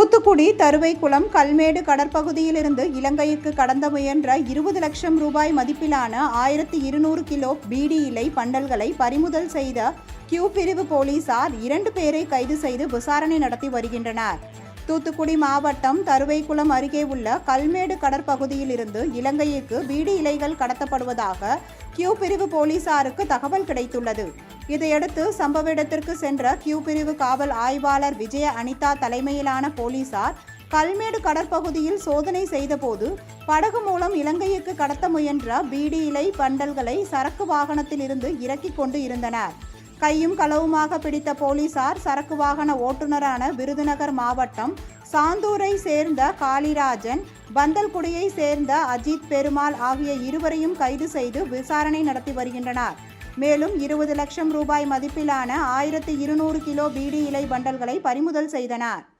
தூத்துக்குடி தருவைக்குளம் கல்மேடு கடற்பகுதியிலிருந்து இலங்கைக்கு கடந்த முயன்ற இருபது லட்சம் ரூபாய் மதிப்பிலான ஆயிரத்தி இருநூறு கிலோ பீடி இலை பண்டல்களை பறிமுதல் செய்த கியூ பிரிவு போலீசார் இரண்டு பேரை கைது செய்து விசாரணை நடத்தி வருகின்றனர். தூத்துக்குடி மாவட்டம் தருவைக்குளம் அருகே உள்ள கல்மேடு கடற்பகுதியிலிருந்து இலங்கைக்கு பீடி இலைகள் கடத்தப்படுவதாக கியூ பிரிவு போலீசாருக்கு தகவல் கிடைத்துள்ளது. இதையடுத்து சம்பவ இடத்திற்கு சென்ற கியூ பிரிவு காவல் ஆய்வாளர் விஜய அனிதா தலைமையிலான போலீசார் கல்மேடு கடற்பகுதியில் சோதனை செய்தபோது படகு மூலம் இலங்கைக்கு கடத்த முயன்ற பீடி இலை பண்டல்களை சரக்கு வாகனத்தில் இருந்து இறக்கிக் கொண்டு இருந்தனர். கையும் களவுமாக பிடித்த போலீசார் சரக்கு வாகன ஓட்டுநரான விருதுநகர் மாவட்டம் சாந்தூரை சேர்ந்த காளிராஜன் பந்தல்குடியை சேர்ந்த அஜித் பெருமாள் ஆகிய இருவரையும் கைது செய்து விசாரணை நடத்தி வருகின்றனர். மேலும் இருபது லட்சம் ரூபாய் மதிப்பிலான ஆயிரத்தி இருநூறு கிலோ பீடி இலை பண்டல்களை பறிமுதல் செய்தனர்.